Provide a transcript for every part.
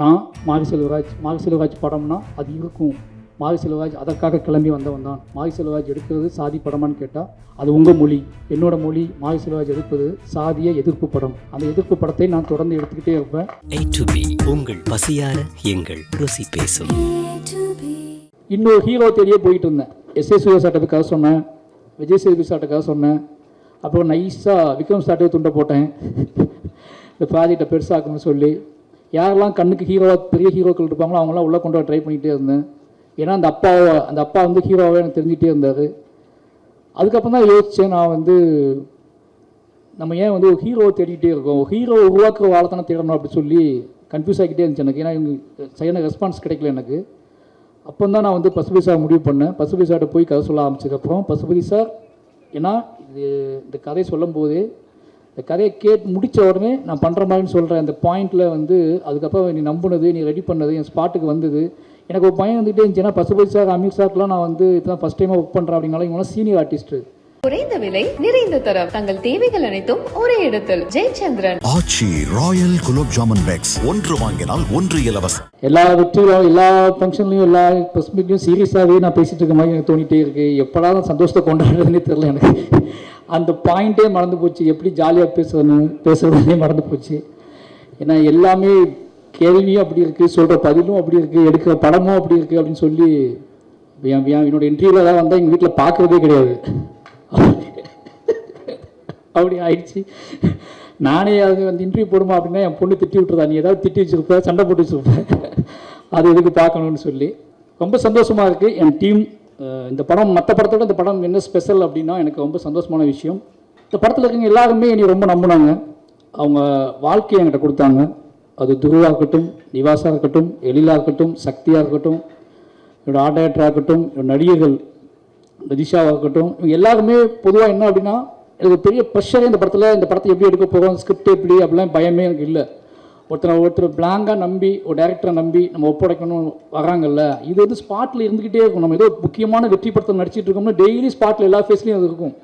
நான் மாரி செல்வராஜ் மாரி செல்வராஜ் படம்னா அது இருக்கும் மாரி செல்வராஜ் அதற்காக கிளம்பி வந்தவன் தான். மாரி செல்வராஜ் எடுக்கிறது சாதி படமான்னு கேட்டால் அது உங்கள் மொழி. என்னோட மொழி மாரி செல்வராஜ் எடுப்பது சாதிய எதிர்ப்பு படம். அந்த எதிர்ப்பு படத்தை நான் தொடர்ந்து எடுத்துக்கிட்டே இருப்பேன். உங்கள் பசியார எங்கள் ருசி பேசும். இன்னொரு ஹீரோ தேடியே போயிட்டு இருந்தேன். எஸ் ஏ கதை சொன்னேன். விஜய் சேதுபதி சார்ட்ட கதை சொன்னேன். அப்புறம் நைஸாக விக்ரம் சார்ட்டே துண்டை போட்டேன். இந்த ப்ராஜெக்டை பெருசாக்கணும்னு சொல்லி யாரெல்லாம் கண்ணுக்கு ஹீரோவாக பெரிய ஹீரோக்கள் இருப்பாங்களோ அவங்களாம் உள்ளே கொண்டு ட்ரை பண்ணிகிட்டே இருந்தேன். ஏன்னா அந்த அப்பாவை அந்த அப்பா வந்து ஹீரோவாகவே எனக்கு தெரிஞ்சிட்டே இருந்தார். அதுக்கப்புறம் தான் யோசித்தேன் நான் வந்து நம்ம ஏன் வந்து ஒரு ஹீரோவை தேடிக்கிட்டே இருக்கோம்? ஹீரோ உருவாக்குற வாழை தேடணும் அப்படின்னு சொல்லி கன்ஃபியூஸ் ஆகிக்கிட்டே இருந்துச்சு எனக்கு. ஏன்னா இவங்க சரியான ரெஸ்பான்ஸ் கிடைக்கல எனக்கு. அப்போ தான் நான் வந்து பசுபதி சார் முடிவு பண்ணேன். பசுபதி சார்கிட்ட போய் கதை சொல்ல ஆரம்பிச்சதுக்கப்புறம் பசுபதி சார் ஏன்னா இது இந்த கதையை சொல்லும்போது இந்த கதையை கேட் முடித்த உடனே நான் பண்ணுற மாதிரின்னு சொல்கிறேன் அந்த பாயிண்டில் வந்து அதுக்கப்புறம் நீ நம்புனது நீ ரெடி பண்ணது என் ஸ்பாட்டுக்கு வந்தது. எனக்கு ஒரு பையன் வந்துகிட்டே இருந்துச்சு ஏன்னா பசுபதி சார் அமீர் சார்க்கெலாம் நான் வந்து இப்போ தான் ஃபஸ்ட் டைமாக ஒர்க் பண்ணுறேன் அப்படின்னால இவங்களாம் சீனியர் ஆர்டிஸ்ட்டு குறைந்த விலை நிறைந்த தரம். தங்கள் தேவைகள் அனைத்தும் ஒரே இடத்தில். ஜெயச்சந்திரன். ஆச்சி ராயல் குலோப் ஜாமுன் பேக்ஸ் ஒன்று வாங்கினால் ஒன்று இலவசம். எல்லா வெற்றியும் எல்லா ஃபங்க்ஷன்லையும் எல்லா மீட்லையும் சீரியஸாகவே நான் பேசிகிட்டு இருக்க மாதிரி எனக்கு தோணிட்டே இருக்கு. எப்படா சந்தோஷத்தை கொண்டாடுறதுனே தெரில எனக்கு. அந்த பாயிண்ட்டே மறந்து போச்சு. எப்படி ஜாலியாக பேசணும் பேசுறதுனே மறந்து போச்சு. ஏன்னா எல்லாமே கேள்வியும் அப்படி இருக்குது சொல்கிற பதிலும் அப்படி இருக்குது எடுக்கிற படமும் அப்படி இருக்குது அப்படின்னு சொல்லி என் என் என்னோட இன்டர்வியூவில் தான் வந்தால் எங்கள் வீட்டில் பார்க்குறதே கிடையாது. அப்படி ஆயிடுச்சு. நானே அது வந்து இன்டர்வியூ போடுமா அப்படின்னா என் பொண்ணு திட்டி விட்டுறதா நீ ஏதாவது திட்டி வச்சிருப்ப சண்டை போட்டு வச்சுருப்ப. அது எதுக்கு பார்க்கணும்னு சொல்லி. ரொம்ப சந்தோஷமாக இருக்குது என் டீம் இந்த படம் மற்ற படத்தோட இந்த படம் என்ன ஸ்பெஷல் அப்படின்னா எனக்கு ரொம்ப சந்தோஷமான விஷயம். இந்த படத்தில் இருக்கவங்க எல்லாருமே என்னை ரொம்ப நம்பினாங்க. அவங்க வாழ்க்கையை என்கிட்ட கொடுத்தாங்க. அது துருவாக இருக்கட்டும் நிவாசாக இருக்கட்டும் எழிலாக இருக்கட்டும் சக்தியாக இருக்கட்டும் என்னோட ஆர்ட் டைரக்டராக இருக்கட்டும் நடிகர்கள் ரஜிஷாவாக இருக்கட்டும் இவங்க எல்லாருமே பொதுவாக என்ன அப்படின்னா எனக்கு பெரிய ப்ரெஷரே இந்த படத்தில் இந்த படத்தை எப்படி எடுக்க போகிறோம் ஸ்கிரிப்ட் எப்படி அப்படிலாம் பயமே எனக்கு இல்லை. ஒருத்தரை ஒருத்தர் பிளாங்காக நம்பி ஒரு டேரக்டரை நம்பி நம்ம ஒப்படைக்கணும் வராங்கல்ல இது வந்து ஸ்பாட்டில் இருந்துக்கிட்டே இருக்கும். நம்ம ஏதோ முக்கியமான வெற்றி படத்தில் நடிச்சிட்டு இருக்கோம்னா டெய்லி ஸ்பாட்டில் எல்லா ஃபேஸ்லையும் அது இருக்கும்.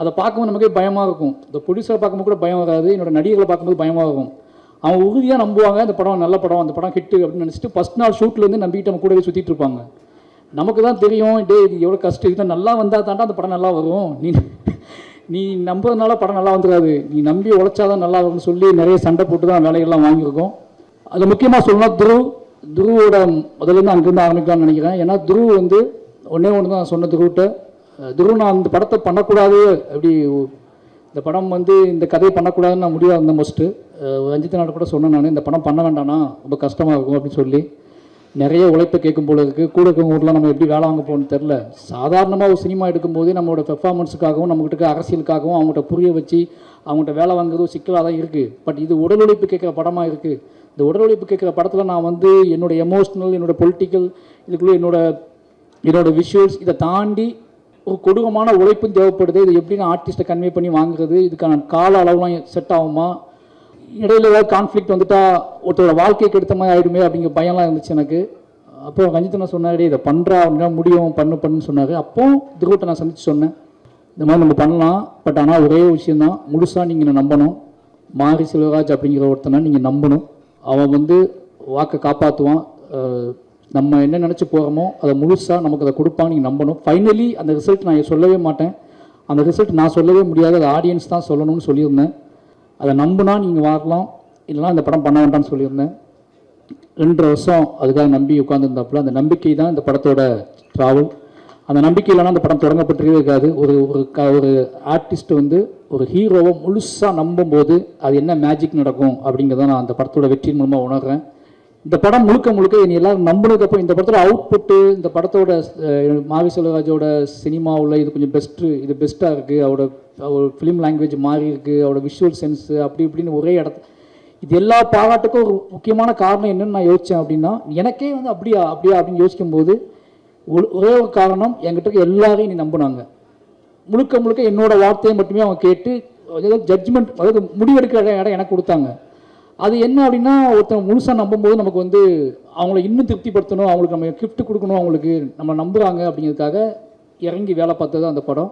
அதை பார்க்கும்போது நமக்கே பயமாக இருக்கும். இந்த ப்ரொடியூசரை பார்க்கும்போது கூட பயம் வராது என்னோட நடிகர்களை பார்க்கும்போது பயமாக இருக்கும். அவங்க உறுதியாக நம்புவாங்க இந்த படம் நல்ல படம் அந்த படம் ஹிட்டு அப்படின்னு நினச்சிட்டு ஃபஸ்ட் நாள் ஷூட்லேருந்து நம்பிக்கிட்டு நம்ம கூடவே சுற்றிட்டு இருப்பாங்க. நமக்கு தான் தெரியும் டே இது எவ்வளோ கஷ்டம் இது நல்லா வந்தால் தாண்டா அந்த படம் நல்லா வரும். நீ நீ நம்புறதுனால படம் நல்லா வந்துடாது. நீ நம்பி உழைச்சாதான் நல்லா வரும்னு சொல்லி நிறைய சண்டை போட்டு தான் வேலைகள்லாம் வாங்கியிருக்கோம். அது முக்கியமாக சொல்லணும் துருவ் துருவோட முதலேருந்து அங்கேருந்து ஆரம்பிக்கலாம்னு நினைக்கிறேன். ஏன்னா துருவ் வந்து ஒன்றே ஒன்று தான் சொன்ன துருவிட்ட. துருவ் நான் அந்த படத்தை பண்ணக்கூடாது அப்படி இந்த படம் வந்து இந்த கதையை பண்ணக்கூடாதுன்னு நான் முடிவாக இருந்தேன் ஃபஸ்ட்டு ரஞ்சித் நாடு கூட சொன்னேன் நான் இந்த படம் பண்ண வேண்டாம்னா ரொம்ப கஷ்டமாக இருக்கும் அப்படின்னு சொல்லி. நிறைய உழைப்பை கேட்கும் போல இருக்குது கூட இருக்கவங்க ஊரில் நம்ம எப்படி வேலை வாங்க போகணும்னு தெரில சாதாரணமாக ஒரு சினிமா எடுக்கும்போதே நம்மளோட பெர்ஃபார்மன்ஸுக்காகவும் நம்மகிட்ட அரசியலுக்காகவும் அவங்ககிட்ட புரிய வச்சு அவங்ககிட்ட வேலை வாங்குறது சிக்கலாக தான் இருக்குது பட் இது உடல் உழைப்பு கேட்குற படமாக இருக்குது இந்த உடல் உழைப்பு கேட்குற படத்தில் நான் வந்து என்னோடய எமோஷ்னல் என்னோட பொலிட்டிக்கல் இதுக்குள்ளே என்னோடய என்னோடய விஷுவல்ஸ் இதை தாண்டி ஒரு கொடூரமான உழைப்பும் தேவைப்படுது. இது எப்படி நான் ஆர்டிஸ்ட்டை கன்வே பண்ணி வாங்குறது? இதுக்கான கால அளவுலாம் செட் ஆகுமா? இடையில ஏதாவது கான்ஃப்ளிக்ட் வந்துட்டா ஒருத்தரோட வாழ்க்கைக்கு எடுத்த மாதிரி ஆகிடுமே அப்படிங்கிற பயம்லாம் இருந்துச்சு எனக்கு. அப்போ ரஞ்சித் சொன்னாரு இதை பண்ணுறா அப்படின்னா முடியும் பண்ணு பண்ணுன்னு சொன்னார். அப்போ துருவத்தை நான் சந்தித்து சொன்னேன். இந்த மாதிரி நம்ம பண்ணலாம் பட் ஆனால் ஒரே விஷயந்தான் முழுசாக நீங்கள் நம்பணும். மாரி செல்வராஜ் அப்படிங்கிற ஒருத்தனை நீங்கள் நம்பணும். அவன் வந்து வாக்கை காப்பாற்றுவான் நம்ம என்ன நினச்சி போகிறோமோ அதை முழுசாக நமக்கு அதை கொடுப்பான்னு நீங்கள் நம்பணும். ஃபைனலி அந்த ரிசல்ட் நான் சொல்லவே மாட்டேன். அந்த ரிசல்ட் நான் சொல்லவே முடியாது அது ஆடியன்ஸ் தான் சொல்லணும்னு சொல்லியிருந்தேன். அதை நம்புனா நீங்கள் வாங்கலாம். இல்லைனா அந்த படம் பண்ண வேண்டாம்னு சொல்லியிருந்தேன். ரெண்டு வருஷம் அதுக்காக நம்பி உட்காந்துருந்தாப்புல அந்த நம்பிக்கை தான் இந்த படத்தோட ட்ராவல் அந்த நம்பிக்கை இல்லைனா அந்த படம் தொடங்கப்பட்டிருக்கவே இருக்காது. ஒரு ஒரு க ஒரு ஆர்டிஸ்ட் வந்து ஒரு ஹீரோவை முழுசாக நம்பும்போது அது என்ன மேஜிக் நடக்கும் அப்படிங்கிறத நான் அந்த படத்தோட வெற்றியின் மூலமாக உணர்கிறேன் இந்த படம் முழுக்க முழுக்க என்னை எல்லாரும் நம்பினதுக்கப்புறம் இந்த படத்தோட அவுட்புட்டு இந்த படத்தோட மாவி செல்வராஜோட சினிமாவில் இது கொஞ்சம் பெஸ்ட்டு இது பெஸ்ட்டாக இருக்குது அவரோட அவர் ஃபிலிம் லாங்குவேஜ் மாறி இருக்குது அவரோட விஷுவல் சென்ஸு அப்படி இப்படின்னு ஒரே இடத்து இது எல்லா பாராட்டுக்கும் ஒரு முக்கியமான காரணம் என்னென்னு நான் யோசித்தேன் அப்படின்னா எனக்கே வந்து அப்படியா அப்படியா அப்படின்னு யோசிக்கும்போது ஒரு- ஒரே ஒரு காரணம் என்கிட்ட எல்லாரையும் நீ நம்பினாங்க. முழுக்க முழுக்க என்னோட வார்த்தையை மட்டுமே அவங்க கேட்டு அதாவது ஜட்ஜ்மெண்ட் அதாவது முடிவெடுக்கிற இடம் எனக்கு கொடுத்தாங்க. அது என்ன அப்படின்னா ஒருத்தன் முழுசாக நம்பும்போது நமக்கு வந்து அவங்கள இன்னும் திருப்திப்படுத்தணும் அவங்களுக்கு நம்ம கிஃப்ட் கொடுக்கணும் அவங்களுக்கு நம்ம நம்புகிறாங்க அப்படிங்கிறதுக்காக இறங்கி வேலை பார்த்தது அந்த படம்.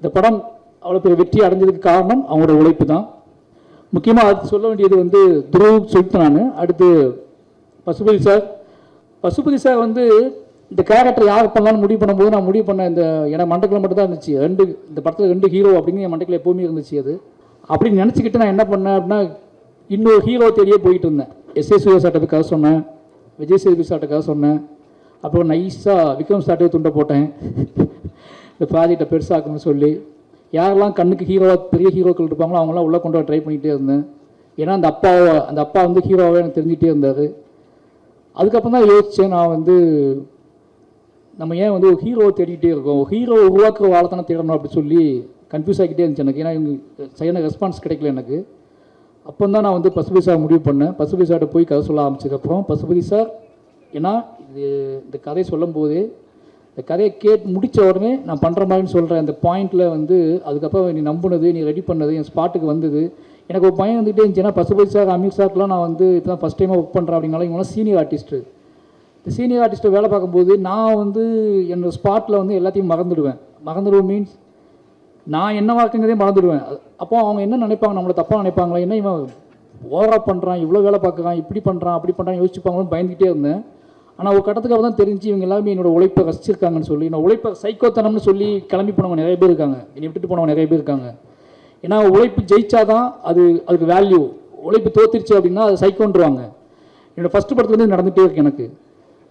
இந்த படம் அவ்வளோ பெரிய வெற்றி அடைஞ்சதுக்கு காரணம் அவங்களோட உழைப்பு தான். முக்கியமாக அது சொல்ல வேண்டியது வந்து துருவ் சொல்லிட்டு நான். அடுத்து பசுபதி சார். பசுபதி சார் வந்து இந்த கேரக்டர் யார் பண்ணலாம்னு முடிவு பண்ணும்போது நான் முடிவு பண்ண இந்த எனக்கு மண்டக்கில் மட்டும் தான் இருந்துச்சு. ரெண்டு இந்த படத்தில் ரெண்டு ஹீரோ அப்படின்னு என் மண்டக்கில் எப்போவுமே இருந்துச்சு அது. அப்படின்னு நினச்சிக்கிட்டு நான் என்ன பண்ணேன் அப்படின்னா இன்னொரு ஹீரோ தேடியே போயிட்டு இருந்தேன் எஸ் ஏ சூர்யா சொன்னேன். விஜய் சேது சாட்டுக்காக சொன்னேன். அப்புறம் நைஸாக விக்ரம் சார்ட்டே துண்டை போட்டேன். இந்த ப்ராஜெக்டை பெருசாக்கணும்னு சொல்லி. யாரெல்லாம் கண்ணுக்கு ஹீரோவாக பெரிய ஹீரோக்கள் இருப்பாங்களோ அவங்களாம் உள்ளே கொண்டு ட்ரை பண்ணிகிட்டே இருந்தேன். ஏன்னா அந்த அப்பாவை அந்த அப்பா வந்து ஹீரோவாக எனக்கு தெரிஞ்சிட்டே இருந்தார். அதுக்கப்புறம் தான் யோசித்தேன் நான் வந்து நம்ம ஏன் வந்து ஒரு ஹீரோவை தேடிக்கிட்டே இருக்கோம்? ஹீரோ உருவாக்குற வாழத்தான தேடணும் அப்படி சொல்லி கன்ஃபியூஸ் ஆகிக்கிட்டே இருந்துச்சு எனக்கு. ஏன்னா இவங்க சரியான ரெஸ்பான்ஸ் கிடைக்கல எனக்கு. அப்போ தான் நான் வந்து பசுபதி சார் முடிவு பண்ணேன். பசுபதி சார்கிட்ட போய் கதை சொல்ல ஆரம்பிச்சதுக்கப்புறம் பசுபதி சார் ஏன்னா இது இந்த கதையை சொல்லும் போது இந்த கதையை கேட் முடித்த உடனே நான் பண்ணுற மாதிரின்னு சொல்கிறேன் அந்த பாயிண்டில் வந்து அதுக்கப்புறம் நீ நம்பினது நீ ரெடி பண்ணது என் ஸ்பாட்டுக்கு வந்தது. எனக்கு ஒரு பயன் வந்துகிட்டே இருந்துச்சு ஏன்னா பசுபதி சார் அமீர் சார்க்கெலாம் நான் வந்து இப்போ தான் ஃபஸ்ட் டைமாக ஒர்க் பண்ணுறேன் அப்படின்னாலும் இவங்களாம் சீனியர் ஆர்டிஸ்ட்டு இந்த சீனியர் ஆர்டிஸ்ட்டை வேலை பார்க்கும்போது நான் வந்து என்னோடய ஸ்பாட்டில் வந்து எல்லாத்தையும் மறந்துடுவேன். மறந்துடுவோம் மீன்ஸ் நான் என்ன வாக்குங்கிறதே மறந்துடுவேன். அது- அப்போ அவங்க என்ன நினைப்பாங்க? நம்மளை தப்பாக நினைப்பாங்களா? என்ன இவன் ஓவராக பண்ணுறான் இவ்வளோ வேலை பார்க்குறான் இப்படி பண்ணுறான் அப்படி பண்ணுறான் யோசிச்சுப்பாங்களோன்னு பயந்துக்கிட்டே இருந்தேன். ஆனால் ஒரு கட்டத்துக்கு தான் தெரிஞ்சு இவங்க எல்லாமே என்னோட உழைப்பை ரசிச்சிருக்காங்கன்னு சொல்லி நான் உழைப்பை சைக்கோத்தனம்னு சொல்லி கிளம்பி போனவங்க நிறைய பேர் இருக்காங்க. என்னை விட்டுட்டு போனவங்க நிறைய பேர் இருக்காங்க. ஏன்னா உழைப்பு ஜெயிச்சாதான் அது அதுக்கு வேல்யூ உழைப்பு தோத்துருச்சு அப்படின்னா அது சைக்கோன்றுவாங்க. என்னோடய ஃபஸ்ட்டு படத்துலேருந்து நடந்துகிட்டே இருக்கு எனக்கு.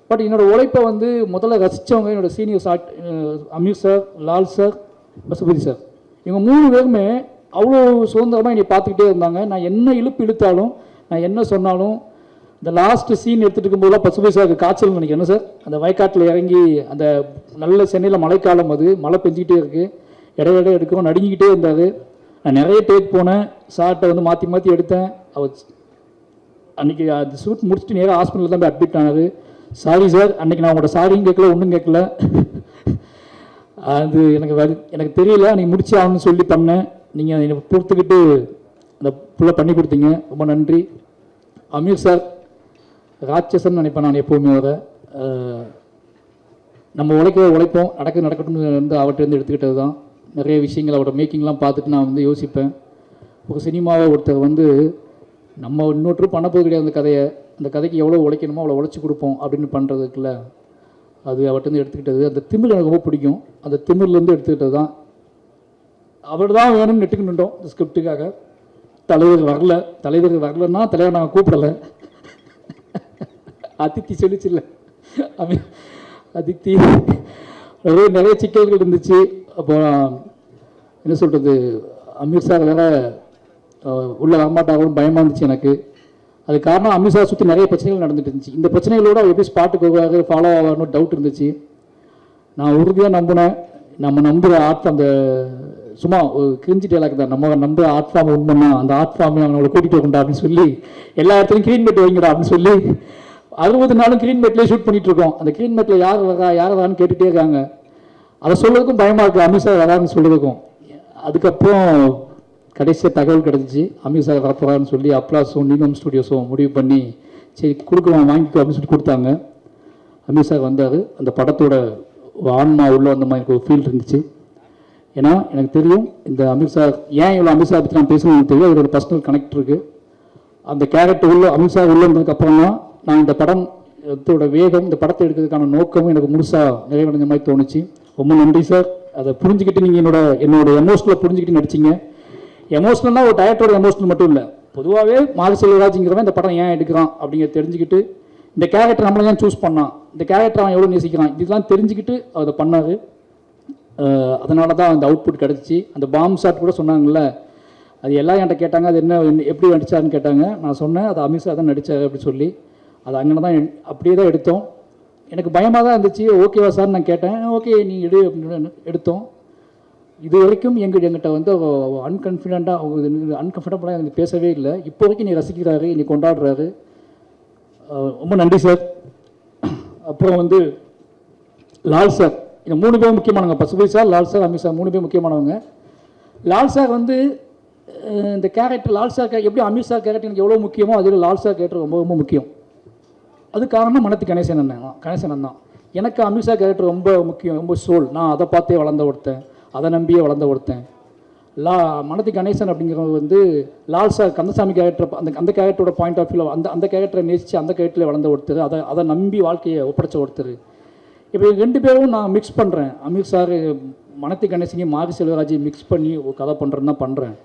பட் என்னோடய உழைப்பை வந்து முதல்ல ரசித்தவங்க என்னோட senior chat Ameer sir Lal sir Pasupathi sir. இவங்க மூணு பேருமே அவ்வளோ சுதந்திரமாக என்னை பார்த்துக்கிட்டே இருந்தாங்க. நான் என்ன இழுப்பு இழுத்தாலும் நான் என்ன சொன்னாலும் இந்த லாஸ்ட் சீன் எடுத்துகிட்டு இருக்கும்போதெல்லாம் பசுபதி சாருக்கு காய்ச்சல் நினைக்கணும் சார்? அந்த வயக்காட்டில் இறங்கி அந்த நல்ல சென்னையில் மழைக்காலம் அது. மழை பெஞ்சிக்கிட்டே இருக்குது இடையிட எடுக்கும் நடுங்கிக்கிட்டே இருந்தார். நான் நிறைய டேக் போனேன். சார்ட்டை வந்து மாற்றி மாற்றி எடுத்தேன். அவர் அன்றைக்கி அந்த ஷூட் முடிச்சுட்டு நேராக ஹாஸ்பிட்டலில் தான் போய் அட்மிட் ஆனார். சாரி சார் அன்றைக்கி நான் உங்களோட சாரியும் கேட்கல ஒன்றும் கேட்கல. அது எனக்கு எனக்கு தெரியல. நீ முடிச்சு ஆகணும்னு சொல்லி பண்ணேன் நீங்கள் என்னை பொறுத்துக்கிட்டு அந்த புள்ள பண்ணி கொடுத்தீங்க. ரொம்ப நன்றி. அமீர் சார் ராட்சசன் நினைப்பேன் நான் எப்போவுமே வர நம்ம உழைக்க உழைப்போம். நடக்க நடக்கட்டும்னு வந்து அவர்கிட்டருந்து எடுத்துக்கிட்டது தான் நிறைய விஷயங்கள் அவரோட மேக்கிங்லாம் பார்த்துட்டு நான் வந்து யோசிப்பேன். ஒரு சினிமாவை ஒருத்தர் வந்து நம்ம இன்னொருத்தர் பண்ண போது கிடையாது. அந்த கதையை அந்த கதைக்கு எவ்வளோ உழைக்கணுமோ அவ்வளோ உழைச்சி கொடுப்போம் அப்படின்னு பண்ணுறதுக்குள்ள அது அவர்கிட்ட எடுத்துக்கிட்டது. அந்த திமிழ் எனக்கு ரொம்ப பிடிக்கும். அந்த திமிர்லேருந்து எடுத்துக்கிட்டது தான். அவர் தான் வேணும்னு நெட்டுக்கு நின்றோம் இந்த ஸ்கிரிப்டுக்காக தலைவர் வரல. தலைவர் வரலன்னா தலைவர் நாங்கள் கூப்பிடலை. அதித்தி சொல்லிச்சுல்ல. அமி அதித்தி. நிறைய நிறைய சிக்கல்கள் இருந்துச்சு. அப்போ என்ன சொல்கிறது அமீர் சார் வேற அஹ், உள்ள வரமாட்டாங்கன்னு பயமாக இருந்துச்சு எனக்கு. அது காரணம் அமித்ஷா சுற்றி நிறைய பிரச்சனைகள் நடந்துட்டு இருந்துச்சு. இந்த பிரச்சனைகளோட அவர் எப்படி ஸ்பாட்டுக்கு போக ஃபாலோ ஆவார்னு டவுட் இருந்துச்சு. நான் உறுதியாக நம்பினேன். நம்ம நம்புகிற ஆர்ட் அந்த சும்மா கிரிஞ்சி டேலாக் தான். நம்ம நம்புகிற ஆர்ட் ஃபார்ம் உண்மைன்னா அந்த ஆர்ட் ஃபார்ம் அவங்கள கூட்டிகிட்டு வரண்டா அப்படின்னு சொல்லி எல்லா இடத்துலையும் க்ளீன் பெட் வைங்கடா அப்படின்னு சொல்லி அறுபது நாளும் க்ளீன் பெட்லேயே ஷூட் பண்ணிகிட்டு இருக்கோம். அந்த க்ளீன் பெட்டில் யார் வரா யார் வரான்னு கேட்டுகிட்டே இருக்காங்க. அதை சொல்கிறதுக்கும் பயமாக இருக்குது அமித்ஷா வரான்னு சொல்கிறதுக்கும் அதுக்கப்புறம் கடைசியாக தகவல் கிடச்சிச்சு. அமித்ஷா வரப்போகிறான்னு சொல்லி அப்ளாஸும் நீலம் ஸ்டுடியோஸும் முடிவு பண்ணி சரி கொடுக்குறோம் வாங்கிக்கோ அப்படின்னு சொல்லி கொடுத்தாங்க. அமித்ஷா வந்தார். அந்த படத்தோட ஆன்மா உள்ள வந்த மாதிரி எனக்கு ஒரு ஃபீல் இருந்துச்சு. ஏன்னா எனக்கு தெரியும் இந்த அமித்ஷா ஏன் இவ்வளோ அமித்ஷா பற்றி நான் பேசணும்னு எனக்கு தெரியும் அதோட பர்சனல் கனெக்ட் இருக்குது அந்த கேரக்டர் உள்ள அமித்ஷா உள்ள இருந்ததுக்கு தான் நான் இந்த படம் இதோட வேகம் இந்த படத்தை எடுக்கிறதுக்கான நோக்கமும் எனக்கு முழுசாக நிறைவடைஞ்ச மாதிரி தோணுச்சு. ரொம்ப நன்றி சார். அதை புரிஞ்சுக்கிட்டு நீங்கள் என்னோட என்னோட எமோஷனில் புரிஞ்சுக்கிட்டு நடிச்சிங்க. எமோஷனல்னா ஒரு டயட்டோட எமோஷனல் மட்டும் இல்லை. பொதுவாகவே மாரி செல்வராஜுங்கிறவன் இந்த படம் ஏன் எடுக்கிறான் அப்படிங்கிறத தெரிஞ்சுக்கிட்டு இந்த கேரக்டர் நம்மளை ஏன் சூஸ் பண்ணான்? இந்த கேரக்டர் அவன் எவ்வளோ நேசிக்கிறான்? இதெல்லாம் தெரிஞ்சுக்கிட்டு அதை பண்ணார். அதனால தான் அந்த அவுட்புட் கிடச்சிச்சு. அந்த பாம் ஷாட் கூட சொன்னாங்கல்ல அது எல்லாம் என்கிட்ட கேட்டாங்க அது என்ன எப்படி நடிச்சாருன்னு கேட்டாங்க. நான் சொன்னேன் அது அமித்ஷா தான் நடித்தார் அப்படி சொல்லி. அது அங்கே தான் அப்படியே தான் எடுத்தோம். எனக்கு பயமாக தான் இருந்துச்சு. ஓகேவா சார் நான் கேட்டேன். ஓகே நீ எடு அப்படின்னு எடுத்தோம். இது வரைக்கும் எங்கள் எங்கிட்ட வந்து அன்கன்ஃபிடண்ட்டாக அவங்க அன்கம்ஃபர்டபுளாக எனக்கு பேசவே இல்லை. இப்போ வரைக்கும் நீ ரசிக்கிறாரு நீ கொண்டாடுறாரு. ரொம்ப நன்றி சார் அப்புறம் வந்து லால் சார் இந்த மூணு பேரும் முக்கியமானவங்க. Pasupathi sir Lal sir Amit sir மூணு பேர் முக்கியமானவங்க. லால் சார் வந்து இந்த கேரக்டர் லால் சார் கே- எப்படி அமித் சார் கேரக்டர் எனக்கு எவ்வளோ முக்கியமோ அதில் லால் சார் கேரக்டர் ரொம்ப ரொம்ப முக்கியம். அது காரணம் மனத்து கணேசன் அண்ணன் தான். கணேசன் அண்ணன் தான். எனக்கு அமித்ஷா கேரக்டர் ரொம்ப முக்கியம் ரொம்ப சோல் நான் அதை பார்த்தே வளர்ந்த ஒருத்தன். அதை நம்பியே வளர்ந்த ஒருத்தன். லா மனதி கணேசன் அப்படிங்கிறவங்க வந்து லால் சார் கந்தசாமி கேரக்டர் அந்த அந்த கேரக்டரோட பாயிண்ட் ஆஃப் வியூவில் அந்த அந்த கேரக்டரை நேசித்து அந்த கேரக்டரில் வளர்ந்த ஒருத்தர். அதை அதை நம்பி வாழ்க்கையை ஒப்படைச்ச ஒருத்தர். இப்போ ரெண்டு பேரும் நான் மிக்ஸ் பண்ணுறேன் அமீர் சார் மனத்தி கணேசனையும் மாரி செல்வராஜையும் மிக்ஸ் பண்ணி ஒரு கதை பண்ணுறேன்னு தான் பண்ணுறேன்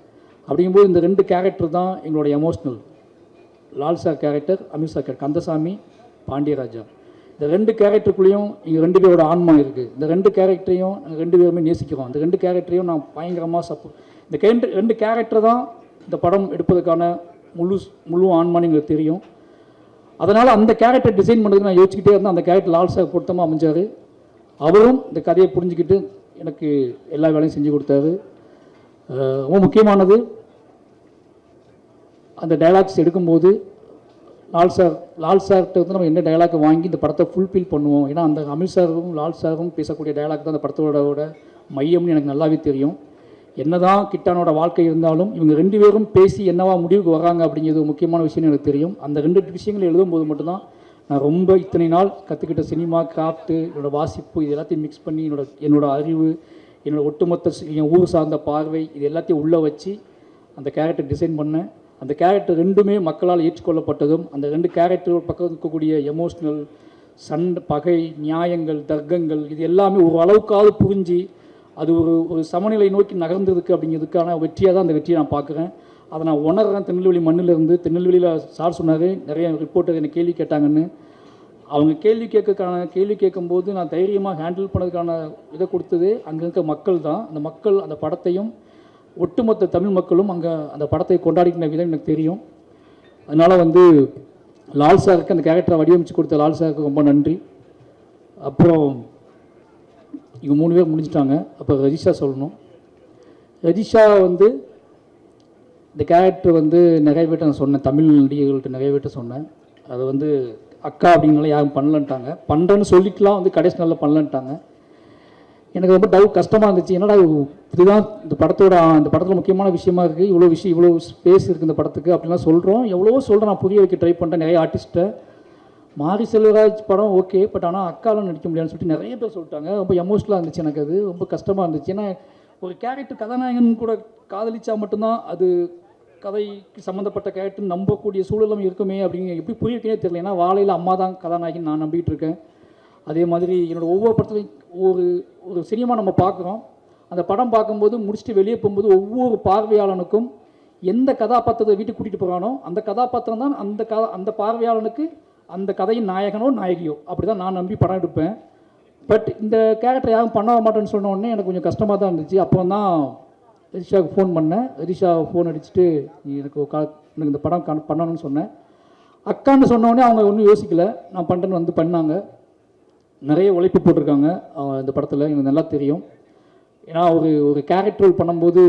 அப்படிங்கும்போது இந்த ரெண்டு கேரக்டர் தான் எங்களோட emotional Lal sir character Ameer sir character Kandasamy Pandiyaraja. இந்த ரெண்டு கேரக்டருக்குள்ளேயும் இங்கே ரெண்டு பேரோட ஆன்மா இருக்குது இந்த ரெண்டு கேரக்டரையும் நாங்கள் ரெண்டு பேருமே நேசிக்கிறோம். இந்த ரெண்டு கேரக்டரையும் நான் பயங்கரமாக சப்போ இந்த கேரக்டர் ரெண்டு கேரக்டர் தான் இந்த படம் எடுப்பதற்கான முழு முழு ஆன்மான்னு எங்களுக்கு தெரியும். அதனால் அந்த கேரக்டர் டிசைன் பண்ணுறதுக்கு நான் யோசிச்சுக்கிட்டே இருந்தேன். அந்த கேரக்டர் லால் சார் பொருத்தமாக அமைஞ்சார். அவரும் இந்த கதையை புரிஞ்சுக்கிட்டு எனக்கு எல்லா வேலையும் செஞ்சு கொடுத்தாரு. ரொம்ப முக்கியமானது. அந்த டைலாக்ஸ் எடுக்கும்போது லால் சார் லால் சார்கிட்ட வந்து நம்ம என்ன டைலாக் வாங்கி இந்த படத்தை ஃபுல்ஃபில் பண்ணுவோம்? ஏன்னா அந்த அமித் சாரும் லால் சாரும் பேசக்கூடிய டைலாக் தான் அந்த படத்தோட மையம்னு எனக்கு நல்லாவே தெரியும். என்னதான் கிட்டானோட வாழ்க்கை இருந்தாலும் இவங்க ரெண்டு பேரும் பேசி என்னவா முடிவுக்கு வராங்க அப்படிங்கிறது முக்கியமான விஷயம்னு எனக்கு தெரியும். அந்த ரெண்டு விஷயங்கள் எழுதும்போது மட்டும்தான் நான் ரொம்ப இத்தனை நாள் கற்றுக்கிட்ட சினிமா கிராஃப்ட்டு என்னோடய வாசிப்பு இது எல்லாத்தையும் மிக்ஸ் பண்ணி என்னோட என்னோட அறிவு என்னோடய ஒட்டுமொத்த என் ஊர் சார்ந்த பார்வை இது எல்லாத்தையும் உள்ளே வச்சு அந்த கேரக்டர் டிசைன் பண்ணேன். அந்த கேரக்டர் ரெண்டுமே மக்களால் ஏற்றுக்கொள்ளப்பட்டதும் அந்த ரெண்டு கேரக்டர் பக்கம் இருக்கக்கூடிய எமோஷ்னல் சண்டை பகை நியாயங்கள் தர்க்கங்கள் இது எல்லாமே ஒரு அளவுக்காவது புரிஞ்சு அது ஒரு ஒரு சமநிலை நோக்கி நகர்ந்ததுக்கு அப்படிங்கிறதுக்கான வெற்றியாக தான் அந்த வெற்றியை நான் பார்க்குறேன். அதை நான் உணர்றேன். திருநெல்வேலி மண்ணில் இருந்து திருநெல்வேலியில் சார் சொன்னார் நிறைய ரிப்போர்ட்டர் என்னை கேள்வி கேட்டாங்கன்னு. அவங்க கேள்வி கேட்கக்கான கேள்வி கேட்கும்போது நான் தைரியமாக ஹேண்டில் பண்ணதுக்கான இதை கொடுத்தது அங்கே இருக்க மக்கள் தான். அந்த மக்கள் அந்த படத்தையும் ஒட்டுமொத்த தமிழ் மக்களும் அங்கே அந்த படத்தை கொண்டாடிக்கிற விதம் எனக்கு தெரியும். அதனால் வந்து லால் சாருக்கு அந்த கேரக்டரை வடிவமைச்சு கொடுத்த லால் சாருக்கு ரொம்ப நன்றி. அப்புறம் இவங்க மூணு பேர் முடிஞ்சிட்டாங்க. அப்போ ரஜிஷா சொல்லணும். ரஜிஷா வந்து இந்த கேரக்டர் வந்து நிறைய பேர்ட்ட நான் சொன்னேன். தமிழ் நடிகர்கள்ட்ட நிறைய பேர்ட்ட சொன்னேன். அது வந்து அக்கா அப்படிங்கலாம் யாரும் பண்ணலன்ட்டாங்க. பண்ணுறேன்னு சொல்லிக்கலாம் வந்து கடைசி நாளில் பண்ணலன்ட்டாங்க. எனக்கு ரொம்ப டவுட் கஷ்டமாக இருந்துச்சு. என்னடா இதுதான் இந்த படத்தோட இந்த படத்தில் முக்கியமான விஷயமா இருக்குது இவ்வளோ விஷயம் இவ்வளோ ஸ்பேஸ் இருக்குது இந்த படத்துக்கு அப்படிலாம் சொல்கிறோம் எவ்வளவோ சொல்கிறேன் நான் புரிய வைக்க ட்ரை பண்ணிட்டேன் நிறைய ஆர்டிஸ்ட்டை மாரி செல்வராஜ் படம் ஓகே பட் ஆனால் அக்காலாம் நடிக்க முடியாதுன்னு சொல்லிட்டு நிறைய பேர் சொல்லிட்டாங்க. ரொம்ப எமோஷ்னலாக இருந்துச்சு எனக்கு அது. ரொம்ப கஷ்டமாக இருந்துச்சு. ஏன்னா ஒரு கேரக்டர் கதாநாயகன் கூட காதலிச்சா மட்டும்தான் அது கதைக்கு சம்மந்தப்பட்ட கேரக்டர் நம்பக்கூடிய சூழலும் இருக்குமே அப்படிங்க எப்படி புரிய வைக்கவே தெரியல. ஏன்னா வாழையில் அம்மா தான் கதாநாயகன் நான் நம்பிக்கிட்டு இருக்கேன். அதே மாதிரி என்னோடய ஒவ்வொரு படத்துலையும் ஒரு ஒரு சினிமா நம்ம பார்க்குறோம். அந்த படம் பார்க்கும்போது முடிச்சுட்டு வெளியே போகும்போது ஒவ்வொரு பார்வையாளனுக்கும் எந்த கதாபாத்திரத்தை வீட்டுக்கு கூட்டிகிட்டு போகிறானோ அந்த கதாபாத்திரம் தான் அந்த க அந்த பார்வையாளனுக்கு அந்த கதையின் நாயகனோ நாயகியோ. அப்படி தான் நான் நம்பி படம் எடுப்பேன். பட் இந்த கேரக்டர் யாரும் பண்ண மாட்டேன்னு சொன்ன உடனே எனக்கு கொஞ்சம் கஷ்டமாக தான் இருந்துச்சு. அப்போ தான் ரிஷாவுக்கு ஃபோன் பண்ணேன். ரிஷா ஃபோன் அடிச்சுட்டு எனக்கு ஒரு கா- எனக்கு இந்த படம் பண்ணணும்னு சொன்னேன். அக்கான்னு சொன்னோடனே அவங்க ஒன்றும் யோசிக்கலை. நான் பண்ணுறேன்னு வந்து பண்ணாங்க. நிறைய உழைப்பு போட்டிருக்காங்க. இந்த படத்தில் எனக்கு நல்லா தெரியும். ஏன்னா ஒரு ஒரு கேரக்டர் பண்ணும்போது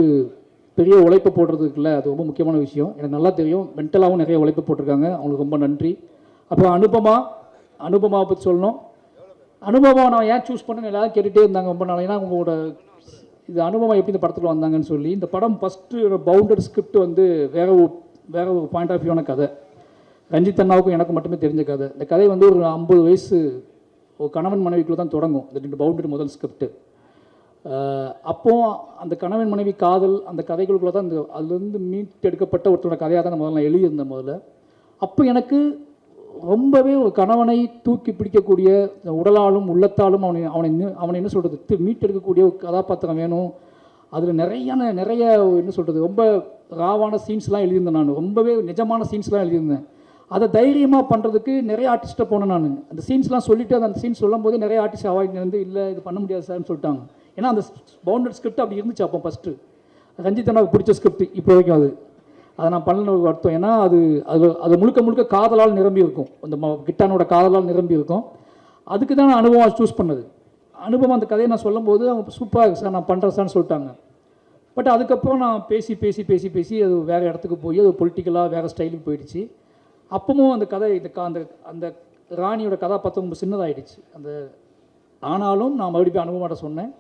பெரிய உழைப்பு போடுறதுக்குல அது ரொம்ப முக்கியமான விஷயம். எனக்கு நல்லா தெரியும். மென்டலாகவும் நிறைய உழைப்பு போட்டிருக்காங்க. அவங்களுக்கு ரொம்ப நன்றி. அப்புறம் அனுபமா அனுபமாவை பற்றி சொல்லணும். அனுபவம் நான் ஏன் சூஸ் பண்ணுன்னு எல்லாரும் கேட்டுகிட்டே இருந்தாங்க ரொம்ப நாள். ஏன்னா உங்களோட இது அனுபவம் எப்படி இந்த படத்தில் வந்தாங்கன்னு சொல்லி இந்த படம் ஃபஸ்ட்டு பவுண்டட் ஸ்கிரிப்ட் வந்து வேற ஒரு வேற ஒரு பாயிண்ட் ஆஃப் வியூவான கதை. ரஞ்சித் அண்ணாவுக்கும் எனக்கு மட்டுமே தெரிஞ்ச கதை. இந்த கதை வந்து ஒரு ஐம்பது வயசு கணவன் மனைவிக்குள்ள தான் தொடங்கும். இந்த ரெண்டு பவுண்டட் முதல் ஸ்கிரிப்ட் அப்போ அந்த கணவன் மனைவி காதல் அந்த கதைகளுக்குள்ள தான் இந்த அதுலேருந்து மீட்டெடுக்கப்பட்ட ஒருத்தரோட கதையாக தான் முதல்ல நான் எழுதியிருந்தேன் முதல்ல. அப்போ எனக்கு ரொம்பவே ஒரு கணவனை தூக்கி பிடிக்கக்கூடிய உடலாலும் உள்ளத்தாலும் அவனை அவனை அவனை என்ன சொல்கிறது மீட்டெடுக்கக்கூடிய ஒரு கதாபாத்திரம் வேணும். அதில் நிறைய நிறைய என்ன சொல்கிறது ரொம்ப ராவான சீன்ஸ்லாம் எழுதியிருந்தேன் நான். ரொம்பவே நிஜமான சீன்ஸ்லாம் எழுதியிருந்தேன். அதை தைரியமாக பண்ணுறதுக்கு நிறைய ஆர்டிஸ்ட்டை போனேன் நான். அந்த சீன்ஸ்லாம் சொல்லிவிட்டு அந்த சீன்ஸ் சொல்லும் போது நிறைய ஆர்டிஸ்ட் அவாய்ட் வந்து இல்லை இது பண்ண முடியாது சார்னு சொல்லிட்டாங்க. ஏன்னா அந்த பவுண்டட் ஸ்கிரிப்ட் அப்படி இருந்துச்சு அப்போ ஃபஸ்ட்டு ரஞ்சித் அண்ணாவுக்கு பிடிச்ச ஸ்கிரிப்ட் இப்போ வரைக்கும் அது. அதை நான் பண்ண ஒரு அர்த்தம். ஏன்னா அது அது அது முழுக்க முழுக்க காதலால் நிரம்பி இருக்கும். அந்த ம- கிட்டானோட காதலால் நிரம்பி இருக்கும். அதுக்கு தான் நான் அனுபவம் சூஸ் பண்ணது. அனுபவம் அந்த கதையை நான் சொல்லும்போது அவங்க சூப்பராக இருக்கு சார் நான் பண்ணுறேன் சார்னு சொல்லிட்டாங்க. பட் அதுக்கப்புறம் நான் பேசி பேசி பேசி பேசி அது வேறு இடத்துக்கு போய் அது பொலிட்டிக்கலாக வேறு ஸ்டைலுக்கு போயிடுச்சு. அப்பவும் அந்த கதை இந்த கா- அந்த அந்த ராணியோட கதாபாத்திரம் ரொம்ப சின்னதாகிடுச்சு அந்த ஆனாலும் நான் மறுபடியும் போய் அனுபவமாட்ட சொன்னேன்.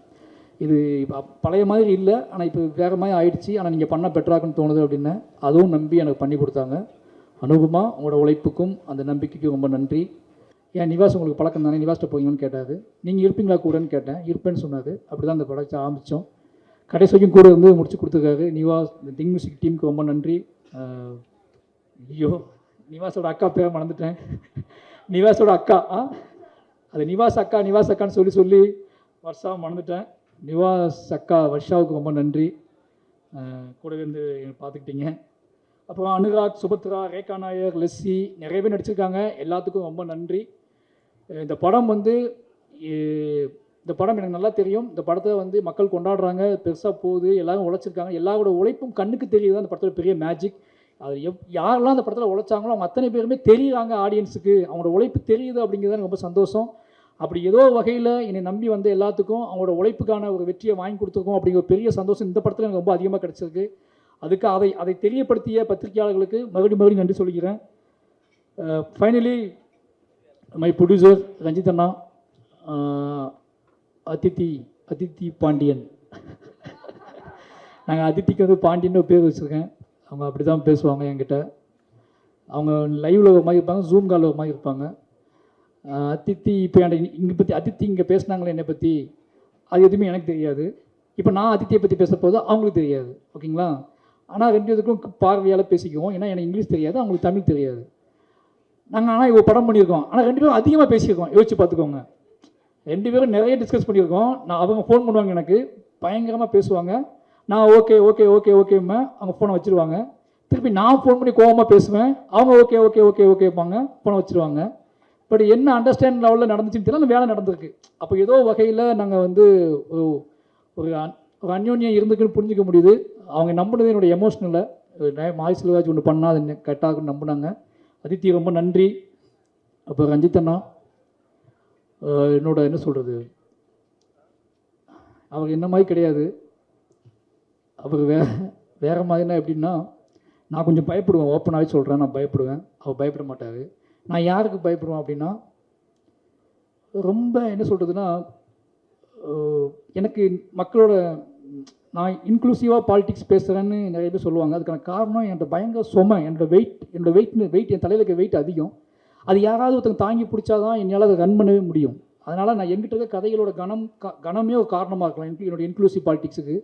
இது இப்போ பழைய மாதிரி இல்லை ஆனால் இப்போ வேறு மாதிரி ஆயிடுச்சு ஆனால் நீங்கள் பண்ணால் பெட்டராகுன்னு தோணுது அப்படின்னு அதுவும் நம்பி எனக்கு பண்ணி கொடுத்தாங்க. அனுபவமாக உங்களோட உழைப்புக்கும் அந்த நம்பிக்கைக்கும் ரொம்ப நன்றி. ஏன் நிவாஸ் உங்களுக்கு பழக்கம் தானே? நிவாஸ்ட்ட போவீங்கன்னு கேட்டாரு. நீங்கள் இருப்பீங்களா கூடன்னு கேட்டேன். இருப்பேன்னு சொன்னார். அப்படி தான் அந்த ப்ராடக்ட் ஆரம்பித்தோம் கடைசி வரைக்கும் கூட இருந்து முடிச்சு கொடுத்துருக்காரு. நிவாஸ் திங் மியூசிக் டீமுக்கு ரொம்ப நன்றி. ஐயோ. நிவாஸோட அக்கா பேர் மறந்துட்டேன். நிவாஸோட அக்கா ஆ? அது நிவாஸ் அக்கா நிவாஸ் அக்கான்னு சொல்லி சொல்லி வர்ஷா மறந்துட்டேன். நிவாஸ் அக்கா வர்ஷாவுக்கு ரொம்ப நன்றி. கூட இருந்து என்னை பார்த்துக்கிட்டீங்க. அப்புறம் அனுராக் சுபத்ரா ரேகா நாயர் லெஸ்ஸி நிறைய பேர் நடிச்சிருக்காங்க. எல்லாத்துக்கும் ரொம்ப நன்றி. இந்த படம் வந்து இந்த படம் எனக்கு நல்லா தெரியும். இந்த படத்தை வந்து மக்கள் கொண்டாடுறாங்க. பெருசாக போகுது. எல்லோரும் உழைச்சிருக்காங்க. எல்லாரோட உழைப்பும் கண்ணுக்கு தெரியுது. அந்த படத்தோட பெரிய மேஜிக் அது எப் யாரெல்லாம் அந்த படத்தில் உழைச்சாங்களோ அவங்க அத்தனை பேருமே தெரியுறாங்க ஆடியன்ஸுக்கு அவங்களோட உழைப்பு தெரியுது அப்படிங்கிறது எனக்கு ரொம்ப சந்தோஷம். அப்படி ஏதோ வகையில் என்னை நம்பி வந்த எல்லாத்துக்கும் அவங்களோட உழைப்புக்கான ஒரு வெற்றியை வாங்கி கொடுத்துருக்கோம் அப்படிங்கிற ஒரு பெரிய சந்தோஷம் இந்த படத்தில் எனக்கு ரொம்ப அதிகமாக கிடச்சிருக்கு. அதுக்கு அதை அதை தெரியப்படுத்திய பத்திரிகையாளர்களுக்கு மறுபடியும் மறுபடியும் நன்றி சொல்லிக்கிறேன். ஃபைனலி மை ப்ரொடியூசர் ரஞ்சித் அண்ணா அதித்தி அதித்தி பாண்டியன். நாங்கள் அதித்திக்கு வந்து பாண்டியன்னு பேர் வச்சுருக்கேன். அவங்க அப்படி தான் பேசுவாங்க என்கிட்ட. அவங்க லைவில் ஒரு மாதிரி இருப்பாங்க ஜூம் காலில் ஒரு மாதிரி இருப்பாங்க. அதித்தி இப்போ என்னை இங்கே பற்றி அதித்தி இங்கே பேசினாங்களே என்னை பற்றி அது எதுவுமே எனக்கு தெரியாது. இப்போ நான் அதித்தியை பற்றி பேச போது அவங்களுக்கு தெரியாது ஓகேங்களா? ஆனால் ரெண்டு இதுக்கும் பார்வையால் பேசிக்குவோம். ஏன்னா எனக்கு இங்கிலீஷ் தெரியாது அவங்களுக்கு தமிழ் தெரியாது. நாங்கள் ஆனால் இவ்வளோ படம் பண்ணியிருக்கோம். ஆனால் ரெண்டு பேரும் அதிகமாக பேசியிருக்கோம் யோசிச்சு பார்த்துக்கோங்க. ரெண்டு பேரும் நிறைய டிஸ்கஸ் பண்ணியிருக்கோம். நான் அவங்க ஃபோன் பண்ணுவாங்க எனக்கு பயங்கரமாக பேசுவாங்க. நான் ஓகே ஓகே ஓகே ஓகேம்மா அவங்க ஃபோனை வச்சுருவாங்க. திருப்பி நான் ஃபோன் பண்ணி கோவமாக பேசுவேன். அவங்க ஓகே ஓகே ஓகே ஓகேப்பாங்க ஃபோனை வச்சுருவாங்க. பட் என்ன அண்டர்ஸ்டாண்ட் லெவலில் நடந்துச்சுன்னு தெரியல. அந்த வேலை நடந்திருக்கு. அப்போ ஏதோ வகையில் நாங்கள் வந்து ஒரு ஒரு அன்- ஒரு அந்யோன்யம் இருந்துக்குன்னு புரிஞ்சிக்க முடியுது. அவங்க நம்பினது என்னோட எமோஷனலில் மாய் செல்வராஜ் ஒன்று பண்ணால் அது கரெக்டாக நம்பினாங்க. அதித்தி ரொம்ப நன்றி. அப்போ ரஞ்சித் அண்ணா என்னோட என்ன சொல்கிறது அவர் என்ன மாதிரி கிடையாது. அவர் வே வேறு மாதிரினா எப்படின்னா நான் கொஞ்சம் பயப்படுவேன் ஓப்பனாகவே சொல்கிறேன் நான் பயப்படுவேன். அவர் பயப்பட மாட்டார். நான் யாருக்கு பயப்படுவேன் அப்படின்னா ரொம்ப என்ன சொல்கிறதுனா எனக்கு மக்களோட நான் இன்க்ளூசிவாக பாலிடிக்ஸ் பேசுகிறேன்னு நிறைய பேர் சொல்லுவாங்க. அதுக்கான காரணம் என்னோட பயங்கர சுமை என்னோட வெயிட் என்னோட வெயிட்னு வெயிட் என் தலையில் இருக்க வெயிட் அதிகம். அது யாராவது ஒருத்தங்க தாங்கி பிடிச்சாதான் என்னால் அதை ரன் பண்ணவே முடியும். அதனால் நான் எங்கிட்ட இருக்க கதைகளோட கணம் க- கணமே ஒரு காரணமாக இருக்கலாம். எனக்கு என்னோட இன்க்ளூசிவ் பாலிடிக்ஸுக்கு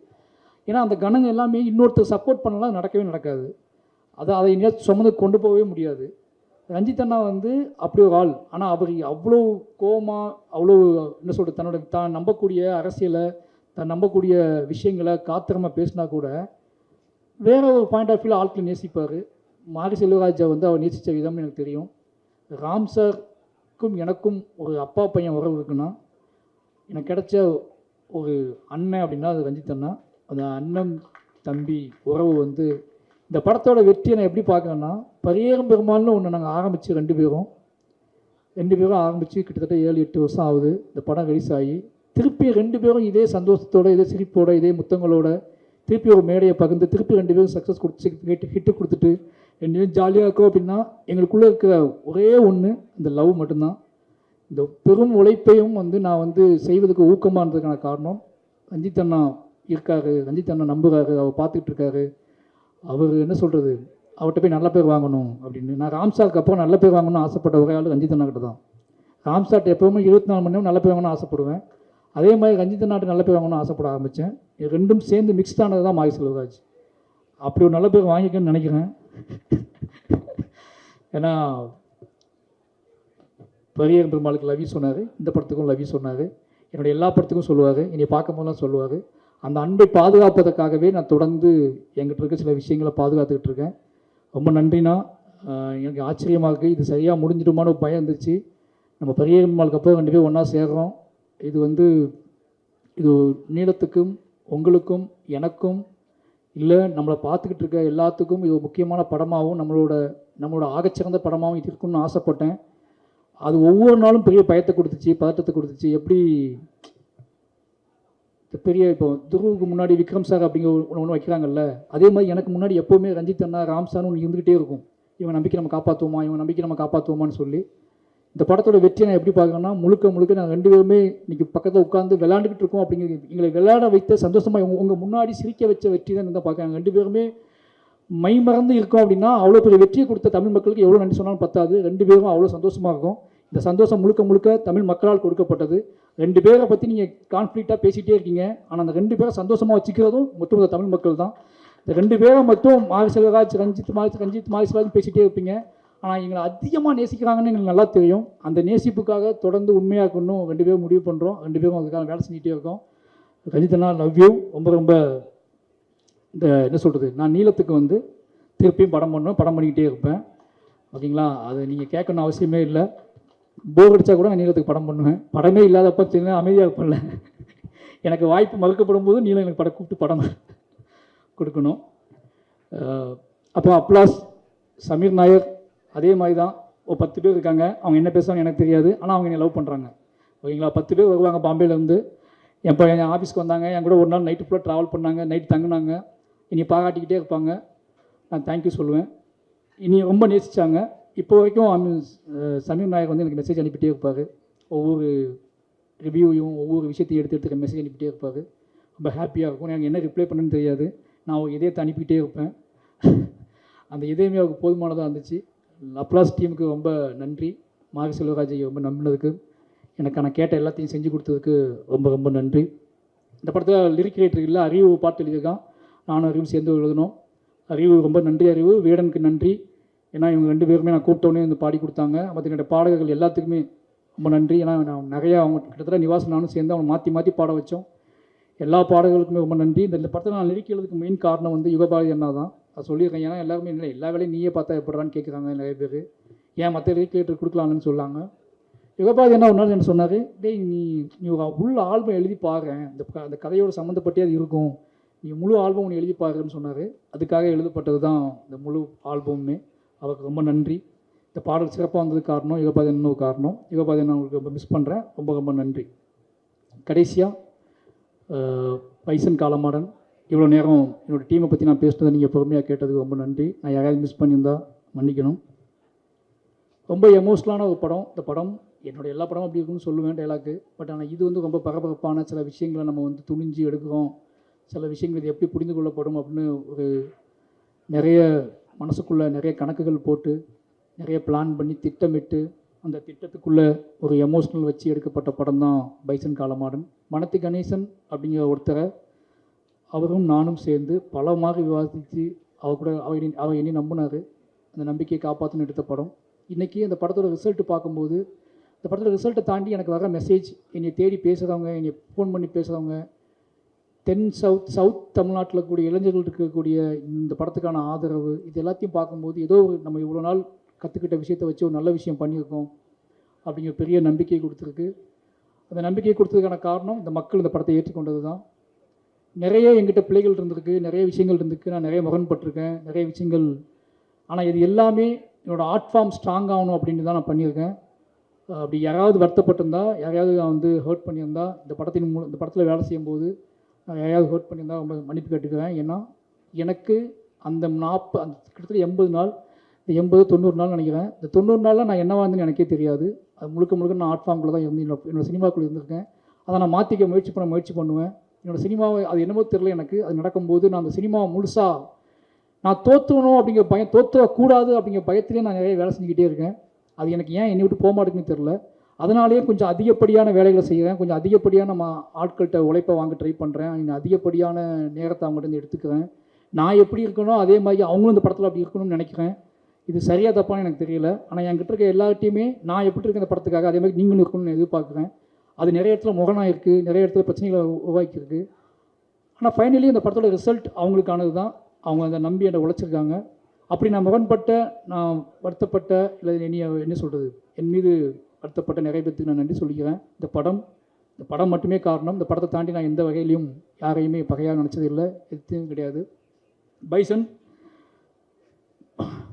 ஏன்னா அந்த கணங்க எல்லாமே இன்னொருத்தர் சப்போர்ட் பண்ணலாம் நடக்கவே நடக்காது. அதை அதை எங்கேயாவது சுமந்து கொண்டு போகவே முடியாது. ரஞ்சித் அண்ணா வந்து அப்படி ஒரு ஆள். ஆனால் அவர் அவ்வளோ கோமா அவ்வளோ என்ன சொல்கிறது தன்னோட தான் நம்பக்கூடிய அரசியலை தான் நம்பக்கூடிய விஷயங்களை காத்திரமாக பேசினா கூட வேற ஒரு பாயிண்ட் ஆஃப் வியூவில் ஆட்களை நேசிப்பார். மாரி செல்வராஜை வந்து அவர் நேசித்த விதம் எனக்கு தெரியும். ராம் சார்க்கும் எனக்கும் ஒரு அப்பா பையன் உறவு இருக்குன்னா எனக்கு கிடைச்ச ஒரு அண்ணன் அப்படின்னா அது ரஞ்சித் அண்ணா. அந்த அண்ணன் தம்பி உறவு வந்து இந்த படத்தோட வெற்றியை நான் எப்படி பார்க்கறேன்னா பரியேறும் பெருமாள்னு ஒன்று நாங்கள் ஆரம்பித்து ரெண்டு பேரும். ரெண்டு பேரும் ஆரம்பித்து கிட்டத்தட்ட ஏழு எட்டு வருஷம் ஆகுது இந்த படம் ரிலீஸ் ஆகி. திருப்பி ரெண்டு பேரும் இதே சந்தோஷத்தோட இதே சிரிப்போட இதே முத்தங்களோட திருப்பி ஒரு மேடையை பகிர்ந்து திருப்பி ரெண்டு பேரும் சக்ஸஸ் கொடுத்து ஹிட்டு ஹிட்டு கொடுத்துட்டு ரெண்டு பேரும் ஜாலியாக இருக்கோம் அப்படின்னா எங்களுக்குள்ளே இருக்கிற ஒரே ஒன்று இந்த லவ் மட்டும்தான். இந்த பெரும் உழைப்பையும் வந்து நான் வந்து செய்வதற்கு ஊக்கமாக இருந்ததுக்கான காரணம் ரஞ்சித் அண்ணா இருக்காரு ரஞ்சித் அண்ணன் நம்புகிறாரு அவர் பார்த்துக்கிட்டு இருக்காரு. அவர் என்ன சொல்கிறது அவர்கிட்ட போய் நல்ல பேர் வாங்கணும் அப்படின்னு. நான் ராம்சாருக்கு அப்புறம் நல்ல பேர் வாங்கணும்னு ஆசைப்பட்ட ஒரே ஆள் ரஞ்சித் அண்ணா கிட்ட தான். ராம்சார்ட்ட எப்போவுமே இருபத்தி நாலு மணி நேரம் நல்ல பேர் வாங்கணும்னு ஆசைப்படுவேன். அதே மாதிரி ரஞ்சித் அண்ணாட்டு நல்ல பேர் வாங்கணும்னு ஆசைப்பட ஆரம்பித்தேன் ரெண்டும் சேர்ந்து மிக்ஸ்ட் ஆனது தான் மாய் செல்வராஜ். அப்படி ஒரு நல்ல பேர் வாங்கிக்கன்னு நினைக்கிறேன். ஏன்னா பெரிய பெருமாளுக்கு லவி சொன்னார். இந்த படத்துக்கும் லவி சொன்னார். என்னுடைய எல்லா படத்துக்கும் சொல்லுவார். என்னை பார்க்கும் போதெல்லாம் சொல்லுவார். அந்த அன்பை பாதுகாப்பதற்காகவே நான் தொடர்ந்து என்கிட்ட இருக்க சில விஷயங்களை பாதுகாத்துக்கிட்டு இருக்கேன். ரொம்ப நன்றிண்ணா. எனக்கு ஆச்சரியமாக இருக்குது இது சரியாக முடிஞ்சிடுமான்னு ஒரு பயம் இருந்துச்சு. நம்ம பெரிய பெருமாளுக்கு அப்புறம் ரெண்டு பேரும் ஒன்றா சேர்கிறோம் இது வந்து இது நீளத்துக்கும் உங்களுக்கும் எனக்கும் இல்லை நம்மளை பார்த்துக்கிட்டு இருக்க எல்லாத்துக்கும் இது ஒரு முக்கியமான படமாகவும் நம்மளோட நம்மளோட ஆகச்சிறந்த படமாகவும் இது இருக்கும்னு ஆசைப்பட்டேன். அது ஒவ்வொரு நாளும் பெரிய பயத்தை கொடுத்துச்சு பதட்டத்தை கொடுத்துச்சு. எப்படி பெரிய இப்போ துருவுக்கு முன்னாடி விக்ரம் சார் அப்படிங்கிற ஒன்று ஒன்று வைக்கிறாங்கல்ல அதே மாதிரி எனக்கு முன்னாடி எப்போவுமே ரஞ்சித் அண்ணா ராம் சார்னு ஒன்று இருந்துகிட்டே இருக்கும். இவன் நம்பிக்கை நம்ம காப்பாற்றுவோமா இவன் நம்பிக்கை நம்ம காப்பாற்றுவோமான்னு சொல்லி. இந்த படத்தோட வெற்றியை நான் எப்படி பார்க்குறேன்னா முழுக்க முழுக்க நான் ரெண்டு பேருமே இன்னைக்கு பக்கத்தில் உட்காந்து விளையாண்டுக்கிட்டு இருக்கோம் அப்படிங்கிறது எங்களை விளையாட வைத்த சந்தோஷமாக உங்கள் முன்னாடி சிரிக்க வச்ச வெற்றி தான் இருந்தால் பார்க்குறாங்க. ரெண்டு பேருமே மை மறந்து இருக்கோம் அப்படின்னா அவ்வளோ பெரிய வெற்றியை கொடுத்த தமிழ் மக்களுக்கு எவ்வளோ நன்றி சொன்னாலும் பத்தாது. ரெண்டு பேரும் அவ்வளோ சந்தோஷமாக இருக்கும். இந்த சந்தோஷம் முழுக்க முழுக்க தமிழ் மக்களால் கொடுக்கப்பட்டது. ரெண்டு பேரை பற்றி நீங்கள் கான்ஃப்ளிக்டாக பேசிகிட்டே இருக்கீங்க. ஆனால் அந்த ரெண்டு பேரை சந்தோஷமாக வச்சுக்கிறதும் ஒட்டுமொத்த தமிழ் மக்கள் தான். இந்த ரெண்டு பேரை மட்டும் மாரி செல்வராஜ் ரஞ்சித் மாரி ரஞ்சித் மாரி செல்வராஜ் பேசிகிட்டே இருப்பீங்க. ஆனால் எங்களை அதிகமாக நேசிக்கிறாங்கன்னு எங்களுக்கு நல்லா தெரியும். அந்த நேசிப்புக்காக தொடர்ந்து உண்மையாக இருக்கணும். ரெண்டு பேரும் முடிவு பண்ணுறோம் ரெண்டு பேரும் அதுக்காக வேலை செஞ்சுட்டே இருக்கோம். ரஞ்சித்தனா லவ் யூ ரொம்ப ரொம்ப இந்த என்ன சொல்கிறது நான் நீளத்துக்கு வந்து திருப்பியும் படம் பண்ணுவேன். படம் பண்ணிக்கிட்டே இருப்பேன். ஓகேங்களா? அது நீங்கள் கேட்கணும் அவசியமே இல்லை. போர் அடித்தா கூட நான் நீளத்துக்கு படம் பண்ணுவேன். படமே இல்லாதப்ப சின்ன அமைதியாக பண்ணல எனக்கு வாய்ப்பு மறுக்கப்படும் போது நீளம் எனக்கு படம் கூப்பிட்டு படம் கொடுக்கணும். அப்போ அப்புறம் அப்ளாஸ் சமீர் நாயர் அதே மாதிரி தான் ஒரு பத்து பேர் இருக்காங்க. அவங்க என்ன பேசுவாங்க எனக்கு தெரியாது. ஆனால் அவங்க என்னை லவ் பண்ணுறாங்க ஓகேங்களா? பத்து பேர் வருவாங்க பாம்பேலேருந்து. என் ப- என் ஆஃபீஸ்க்கு வந்தாங்க. என் கூட ஒரு நாள் நைட்டு ஃபுல்லாக ட்ராவல் பண்ணாங்க. நைட் தங்கினாங்க. இனி பாராட்டிக்கிட்டே இருப்பாங்க. நான் தேங்க்யூ சொல்லுவேன். இனி ரொம்ப நேசித்தாங்க இப்போ வரைக்கும் அமி- அஹ் சமீர் நாயக் வந்து எனக்கு மெசேஜ் அனுப்பிட்டே இருப்பார். ஒவ்வொரு ரிவ்யூவையும் ஒவ்வொரு விஷயத்தையும் எடுத்து எடுத்துக்க மெசேஜ் அனுப்பிட்டே இருப்பார். ரொம்ப ஹாப்பியாக இருக்கும். எனக்கு என்ன ரிப்ளை பண்ணுன்னு தெரியாது. நான் ஒரு இதயத்தை அனுப்பிக்கிட்டே இருப்பேன். அந்த இதயமே அவருக்கு போதுமானதாக இருந்துச்சு. அப்ளாஸ் டீமுக்கு ரொம்ப நன்றி. மாரி செல்வராஜை ரொம்ப நம்பினதுக்கு எனக்கு நான் கேட்ட எல்லாத்தையும் செஞ்சு கொடுத்ததுக்கு ரொம்ப ரொம்ப நன்றி. இந்த படத்தில் லிரிக் ரைட்டர் இல்லை அறிவு பாட்டு எழுதியிருக்கான். நானும் அறிவும் சேர்ந்து எழுதணும். அறிவு ரொம்ப நன்றி அறிவு. வேடனுக்கு நன்றி. ஏன்னா இவங்க ரெண்டு பேருமே நான் கூப்பிட்டோன்னே வந்து பாடி கொடுத்தாங்க. மற்ற என்னுடைய பாடகர்கள் எல்லாத்துக்குமே ரொம்ப நன்றி. ஏன்னா நான் நிறையா அவங்க கிட்டத்தட்ட நிவாஸ் நானும் சேர்ந்து அவங்க மாற்றி மாற்றி பாட வச்சோம். எல்லா பாடல்களுக்குமே ரொம்ப நன்றி. இந்த படத்தை நான் லிரிக் மெயின் காரணம் வந்து யுகபாரதி அண்ணா தான். அது சொல்லியிருக்கேன். ஏன்னா எல்லாருமே இல்லை எல்லா வேலையும் நீயே பார்த்தா எப்படுறான்னு கேட்குறாங்க நிறைய பேர். ஏன் மற்ற லிரிக் கொடுக்கலான்னு சொல்லாங்க. யுகபாரதி என்ன ஒரு நாள் என்ன சொன்னார்? டேய் நீ நீ உள்ள ஆல்பம் எழுதி பாரு. அந்த க- அந்த கதையோட சம்மந்தப்பட்டே அது இருக்கும். நீ முழு ஆல்பம் ஒன்று எழுதி பாருன்னு சொன்னார். அதுக்காக எழுதப்பட்டது தான் இந்த முழு ஆல்பமுமே. அவருக்கு ரொம்ப நன்றி. இந்த பாடல் சிறப்பாக வந்ததுக்கு காரணம் யுகபாதி இன்னொரு காரணம். யுகபாதி நான் உங்களுக்கு ரொம்ப மிஸ் பண்ணுறேன் ரொம்ப ரொம்ப நன்றி. கடைசியாக பைசன் காலமாடன் இவ்வளோ நேரம் என்னோடய டீமை பற்றி நான் பேசினதை நீங்கள் பொறுமையாக கேட்டதுக்கு ரொம்ப நன்றி. நான் யாராவது மிஸ் பண்ணியிருந்தா மன்னிக்கணும். ரொம்ப எமோஷ்னலான ஒரு படம். இந்த படம் என்னோடய எல்லா படமும் அப்படி இருக்குன்னு சொல்லுவேன் டைலாக்கு பட் ஆனால் இது வந்து ரொம்ப பரபரப்பான சில விஷயங்களை நம்ம வந்து துணிஞ்சு எடுக்கிறோம். சில விஷயங்கள் இது எப்படி புரிந்து கொள்ளப்படும் அப்படின்னு ஒரு நிறைய மனசுக்குள்ளே நிறைய கணக்குகள் போட்டு நிறைய பிளான் பண்ணி திட்டமிட்டு அந்த திட்டத்துக்குள்ளே ஒரு எமோஷ்னல் வச்சு எடுக்கப்பட்ட படம் தான் பைசன் காலமாடன். மனத்து கணேசன் அப்படிங்கிற ஒருத்தரை அவரும் நானும் சேர்ந்து பல மாதிரி விவாதித்து அவர் கூட அவர் என்னை- அவர் என்னை நம்பினார். அந்த நம்பிக்கையை காப்பாற்றுன்னு எடுத்த படம். இன்றைக்கி அந்த படத்தோட ரிசல்ட் பார்க்கும்போது இந்த படத்தோட ரிசல்ட்டை தாண்டி எனக்கு வர மெசேஜ் என்னை தேடி பேசுகிறவங்க என்னை ஃபோன் பண்ணி பேசுகிறவங்க தென் சவுத் சவுத் தமிழ்நாட்டில் கூடிய இளைஞர்கள் இருக்கக்கூடிய இந்த படத்துக்கான ஆதரவு இது எல்லாத்தையும் பார்க்கும்போது ஏதோ நம்ம இவ்வளோ நாள் கற்றுக்கிட்ட விஷயத்தை வச்சு ஒரு நல்ல விஷயம் பண்ணியிருக்கோம் அப்படிங்கிற பெரிய நம்பிக்கை கொடுத்துருக்கு. அந்த நம்பிக்கை கொடுத்ததுக்கான காரணம் இந்த மக்கள் இந்த படத்தை ஏற்றுக்கொண்டது தான் நிறைய எங்கிட்ட பிள்ளைகள் இருந்திருக்கு நிறைய விஷயங்கள் இருந்திருக்கு நான் நிறைய முரண்பட்டிருக்கேன் நிறைய விஷயங்கள். ஆனால் இது எல்லாமே என்னோடய ஆர்ட் ஃபார்ம் ஸ்ட்ராங் ஆகணும் அப்படின்னு தான் நான் பண்ணியிருக்கேன். அப்படி யாராவது வருத்தப்பட்டிருந்தா யாரையாவது நான் வந்து ஹர்ட் பண்ணியிருந்தா இந்த படத்தின் மூலம் இந்த படத்தில் வேலை செய்யும்போது யாரையாவது ஹர்ட் பண்ணியிருந்தால் ரொம்ப மன்னிப்பு கேட்டுக்குவேன் ஏன்னா எனக்கு அந்த நாற்பது அந்த கிட்டத்தட்ட எண்பது நாள் இந்த எண்பது தொண்ணூறு நாள் நினைக்கிறேன். இந்த தொண்ணூறு நாளில் நான் என்னவா இருந்தேன்னு எனக்கே தெரியாது. அது முழுக்க முழுக்க நான் ஆர்ட் ஃபார்மில் தான் இருந்து என்னோட என்னோட சினிமாக்குள்ளே இருந்திருக்கேன். அதை நான் மாற்றிக்க முயற்சி பண்ண முயற்சி பண்ணுவேன். என்னோட சினிமாவை அது என்னமோ தெரியல எனக்கு. அது நடக்கும்போது நான் அந்த சினிமாவை முழுசாக நான் தோற்றுணும் அப்படிங்கிற பயம் தோற்றக்கூடாது அப்படிங்கிற பயத்திலே நான் நிறைய வேலை செஞ்சுக்கிட்டே இருக்கேன். அது எனக்கு ஏன் என்னை விட்டு போக மாட்டேங்குன்னு தெரில அதனாலேயே கொஞ்சம் அதிகப்படியான வேலைகளை செய்கிறேன் கொஞ்சம் அதிகப்படியான நம்ம ஆட்கள்கிட்ட உழைப்பை வாங்க ட்ரை பண்ணுறேன் இன்னும் அதிகப்படியான நேரத்தை அவங்ககிட்ட இருந்து எடுத்துக்கிறேன் நான் எப்படி இருக்கணும் அதே மாதிரி அவங்களும் இந்த படத்தில் அப்படி இருக்கணும்னு நினைக்கிறேன். இது சரியாக தப்பான்னு எனக்கு தெரியல. ஆனால் என்கிட்ட இருக்க எல்லார்ட்டையுமே நான் எப்படி இருக்கேன் இந்த படத்துக்காக அதே மாதிரி நீங்களும் இருக்கணும்னு எதிர்பார்க்குறேன். அது நிறைய இடத்துல முரணாக இருக்குது நிறைய இடத்துல பிரச்சனைகளை உருவாக்கியிருக்கு ஆனால் ஃபைனலி இந்த படத்தோட ரிசல்ட் அவங்களுக்கானது தான். அவங்க அதை நம்பி என்னை உழைச்சிருக்காங்க. அப்படி நான் முரண்பட்ட நான் வருத்தப்பட்ட இல்லை இனி என்ன சொல்கிறது என் மீது வருத்தப்பட்ட நிறைய பேர்த்துக்கு நான் நன்றி சொல்லிக்கிறேன். இந்த படம் இந்த படம் மட்டுமே காரணம் இந்த படத்தை தாண்டி நான் எந்த வகையிலையும் யாரையுமே பகையாக நினச்சது இல்லை எதுவும் கிடையாது. பைசன்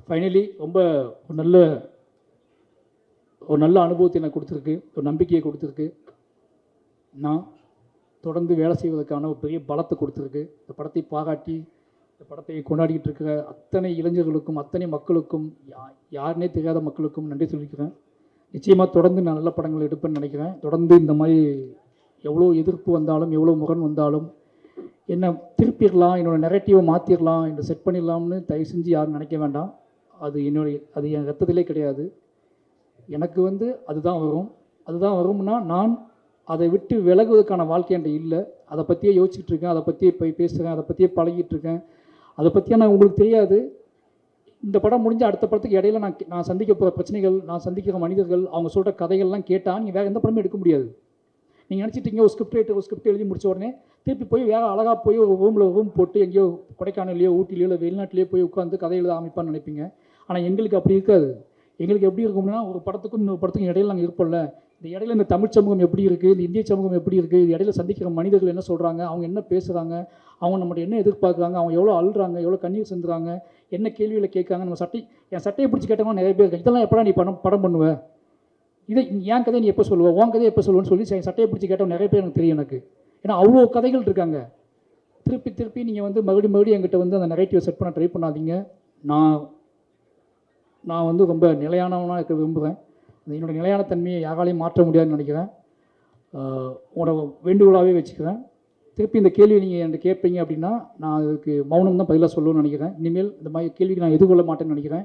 ஃபைனலி ரொம்ப ஒரு நல்ல ஒரு நல்ல அனுபவத்தை எனக்கு கொடுத்துருக்கு ஒரு நம்பிக்கையை கொடுத்துருக்கு. நான் தொடர்ந்து வேலை செய்வதற்கான ஒரு பெரிய பலத்தை கொடுத்துருக்கு. இந்த படத்தை பாராட்டி இந்த படத்தை கொண்டாடிக்கிட்டு இருக்கிற அத்தனை இளைஞர்களுக்கும் அத்தனை மக்களுக்கும் யா யாருனே தெரியாத மக்களுக்கும் நன்றி சொல்லிக்கிறேன். நிச்சயமாக தொடர்ந்து நான் நல்ல படங்கள் எடுப்பேன்னு நினைக்கிறேன். தொடர்ந்து இந்த மாதிரி எவ்வளோ எதிர்ப்பு வந்தாலும் எவ்வளோ முரண் வந்தாலும் என்ன திருப்பிடலாம் என்னோடய நெரட்டிவை மாற்றிடலாம் என்னை செட் பண்ணிடலாம்னு தயவு செஞ்சு யாரும் நினைக்க வேண்டாம். அது என்னுடைய அது என் ரத்தத்திலே கிடையாது. எனக்கு வந்து அதுதான் வரும். அதுதான் வரும்னா நான் அதை விட்டு விலகுவதற்கான வாழ்க்கை என்கிட்ட இல்லை. அதை பற்றியே யோசிச்சுட்ருக்கேன் அதை பற்றியே போய் பேசுகிறேன் அதை பற்றியே பழகிட்டு இருக்கேன். அதை பற்றியே நான் உங்களுக்கு தெரியாது. இந்த படம் முடிஞ்ச அடுத்த படத்துக்கு இடையில நான் நான் சந்திக்க போகிற பிரச்சனைகள் நான் சந்திக்கிற மனிதர்கள் அவங்க சொல்கிற கதைகள்லாம் கேட்டால் நீங்கள் வேறு எந்த படமும் எடுக்க முடியாது. நீங்கள் நினச்சிட்டீங்க ஒரு ஸ்கிரிப்ட் ரைட்டர் ஒரு ஸ்கிரிப்ட் எழுதி முடிச்ச உடனே திருப்பி போய் வேறு அழகாக போய் ஒரு ரூமில் ரூம் போட்டு எங்கேயோ கொடைக்கானல்லையோ ஊட்டிலையோ இல்லை வெளிநாட்டிலேயோ போய் உட்காந்து கதை எழுத அமைப்பான்னு நினைப்பீங்க. ஆனால் எங்களுக்கு அப்படி இருக்காது. எங்களுக்கு எப்படி இருக்கும்னா ஒரு படத்துக்கும் இன்னொரு படத்துக்கும் இடையில நாங்கள் இருப்போம்ல. இந்த இடையில இந்த தமிழ் சமூகம் எப்படி இருக்குது இந்த இந்திய சமூகம் எப்படி இருக்குது இது இடையில சந்திக்கிற மனிதர்கள் என்ன சொல்கிறாங்க அவங்க என்ன பேசுகிறாங்க அவங்க நம்மகிட்ட என்ன எதிர்பார்க்குறாங்க அவங்க எவ்வளோ அழுறாங்க எவ்வளோ கண்ணீர் செஞ்சுறாங்க என்ன கேள்வியில் கேட்காங்க நம்ம சட்டை என் சட்டையை பிடிச்சி கேட்டவங்க நிறைய பேர் இதெல்லாம் எப்படா நீ படம் படம் பண்ணுவ? இதை என் கதையை நீ எப்போ சொல்லுவ? உன் கதையை எப்போ சொல்லுவேன்னு சொல்லி சட்டையை பிடிச்சி கேட்டவங்க நிறைய பேர் எனக்கு தெரியும் எனக்கு. ஏன்னா அவ்வளோ கதைகள் இருக்காங்க. திருப்பி திருப்பி நீங்கள் வந்து மறுபடியும் மறுபடியும் என்கிட்ட வந்து அந்த நெகட்டிவ் செட் பண்ண ட்ரை பண்ணாதீங்க. நான் நான் வந்து ரொம்ப நிலையானவனாக இருக்க விரும்புகிறேன் என்னோடய நிலையான தன்மையை யாராலையும் மாற்ற முடியாதுன்னு நினைக்கிறேன். ஆஹ் வேண்டுகோளாகவே வச்சுக்கிறேன். திருப்பி இந்த கேள்வி நீங்கள் என்கிட்ட கேட்பீங்க அப்படின்னா நான் அதுக்கு மௌனம் தான் பதிலாக சொல்லணும்னு நினைக்கிறேன். இனிமேல் இந்த மாதிரி கேள்விக்கு நான் எதிர்கொள்ள மாட்டேன்னு நினைக்கிறேன்.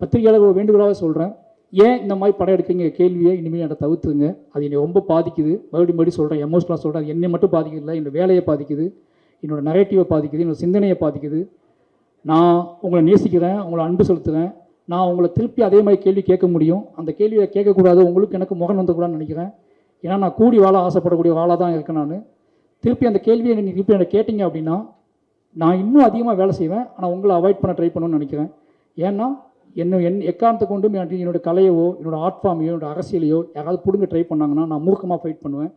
பத்திரிகையாளர் வேண்டுகோளாக வேண்டுகோளாகவே சொல்கிறேன் ஏன் இந்த மாதிரி படம் எடுக்கீங்க கேள்வியை இனிமேல் என்கிட்ட தவிர்த்துங்க அது என்னை ரொம்ப பாதிக்குது. மறுபடியும் மறுபடியும் சொல்கிறேன் எமோஷனலாக சொல்கிறேன் அது என்னை மட்டும் பாதிக்கல. என்னோட வேலையை பாதிக்குது. என்னோட நரேட்டிவை பாதிக்குது. என்னோட சிந்தனையை பாதிக்குது. நான் உங்களை நேசிக்கிறேன். உங்களை அன்பு செலுத்துகிறேன் நான் உங்களை திருப்பி அதே மாதிரி கேள்வி கேட்க முடியும். அந்த கேள்வியை கேட்கக்கூடாது. உங்களுக்கு எனக்கு முகம் வந்துக்கூடாதுன்னு நினைக்கிறேன். ஏன்னா நான் கூடி வாழ ஆசைப்படக்கூடிய வாழாக தான் இருக்கேன் நான். திருப்பி அந்த கேள்வியை நீங்கள் திருப்பி என்ன கேட்டீங்க அப்படின்னா நான் இன்னும் அதிகமாக வேலை செய்வேன். ஆனால் உங்களை அவாய்ட் பண்ண ட்ரை பண்ணணும்னு நினைக்கிறேன். ஏன்னா என்ன என் எக்காரணத்தை கொண்டும் என் என்னோட கலையவோ என்னோடய ஆர்ட் ஃபார்மையோ என்னோடய அரசியலையோ யாராவது பிடுங்க ட்ரை பண்ணாங்கன்னா நான் மூர்க்கமாக ஃபைட் பண்ணுவேன்.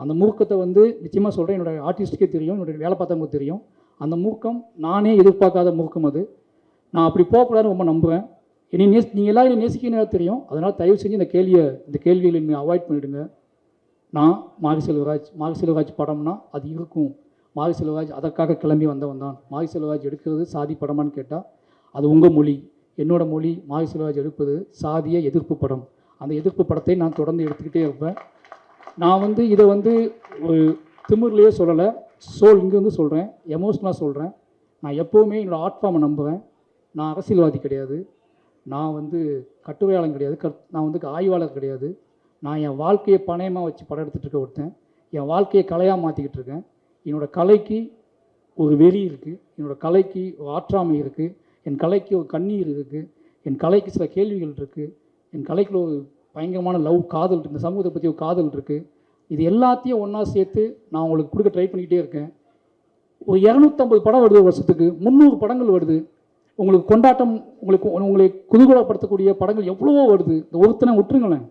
அந்த மூர்க்கத்தை வந்து நிச்சயமாக சொல்கிறேன் என்னோடய ஆர்டிஸ்ட்டுக்கே தெரியும். என்னுடைய வேலை பார்த்தவங்களுக்கு தெரியும். அந்த மூர்க்கம் நானே எதிர்பார்க்காத மூர்க்கம் அது. நான் அப்படி போகக்கூடாதுன்னு ரொம்ப நம்புகிறேன் என்னை நேசி நீங்கள் எல்லாம் என்னை நேசிக்கணும் தெரியும். அதனால் தயவு செஞ்சு இந்த கேள்வியை இந்த கேள்விகளை நீங்கள் அவாய்ட் பண்ணிவிடுங்க நான் மாரி செல்வராஜ் மாரி செல்வராஜ் படம்னா அது இருக்கும். மாரி செல்வராஜ் அதற்காக கிளம்பி வந்தவன் தான். மாரி செல்வராஜ் எடுக்கிறது சாதி படமான்னு கேட்டால் அது உங்கள் மொழி. என்னோடய மொழி மாரி செல்வராஜ் எடுப்பது சாதிய எதிர்ப்பு படம். அந்த எதிர்ப்பு படத்தை நான் தொடர்ந்து எடுத்துக்கிட்டே இருப்பேன். நான் வந்து இதை வந்து ஒரு திமிர்லேயே சொல்லலை. சோல் இங்கேருந்து சொல்கிறேன் எமோஷ்னலாக சொல்கிறேன் நான் எப்போவுமே என்னோடய ஆர்ட் ஃபார்மை நம்புவேன். நான் அரசியல்வாதி கிடையாது. நான் வந்து கட்டுரையாளன் கிடையாது. கட் நான் வந்து ஆய்வாளர் கிடையாது. நான் என் வாழ்க்கையை பணயமாக வச்சு படம் எடுத்துகிட்டு இருக்க ஒருத்தன். என் வாழ்க்கையை கலையாக மாற்றிக்கிட்டு இருக்கேன். என்னோடய கலைக்கு ஒரு வெளி இருக்குது என்னோடய கலைக்கு ஒரு ஆற்றாமை இருக்குது என் கலைக்கு ஒரு கண்ணீர் இருக்குது என் கலைக்கு சில கேள்விகள் இருக்குது என் கலைக்குள்ள ஒரு பயங்கரமான லவ் காதல் இந்த சமூகத்தை பற்றி ஒரு காதல் இருக்குது இது எல்லாத்தையும் ஒன்றா சேர்த்து நான் உங்களுக்கு கொடுக்க ட்ரை பண்ணிக்கிட்டே இருக்கேன். ஒரு இரநூத்தம்பது படம் வருது ஒரு வருஷத்துக்கு. முந்நூறு படங்கள் வருது. உங்களுக்கு கொண்டாட்டம் உங்களுக்கு உங்களை குதூகலப்படுத்தக்கூடிய படங்கள் எவ்வளவோ வருது. இந்த ஒருத்தனை விட்டுருங்களேன்.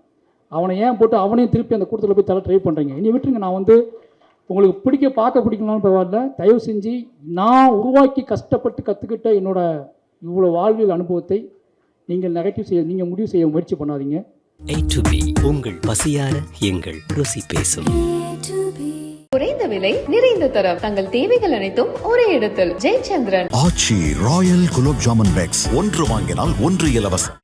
அவனை ஏன் போட்டு அவனையும் திருப்பி அந்த கூட்டத்தில் போய் தர ட்ரை பண்ணுறீங்க இனி விட்டுருங்க நான் வந்து உங்களுக்கு பிடிக்க பார்க்க பிடிக்கலாம்னு பரவாயில்ல. தயவு செஞ்சு நான் உருவாக்கி கஷ்டப்பட்டு கற்றுக்கிட்ட என்னோட இவ்வளோ வாழ்வியல் அனுபவத்தை நீங்கள் நெகட்டிவ் செய்ய நீங்கள் முடிவு செய்ய முயற்சி பண்ணாதீங்க. A to B உங்கள் பசியார எங்கள் ருசி பேசும். குறைந்த விலை நிறைந்த தரம். தங்கள் தேவைகள் அனைத்தும் ஒரே இடத்தில். Jayachandran. Aachi royal gulab jamun packs. ஒன்று வாங்கினால் ஒன்று இலவசம்.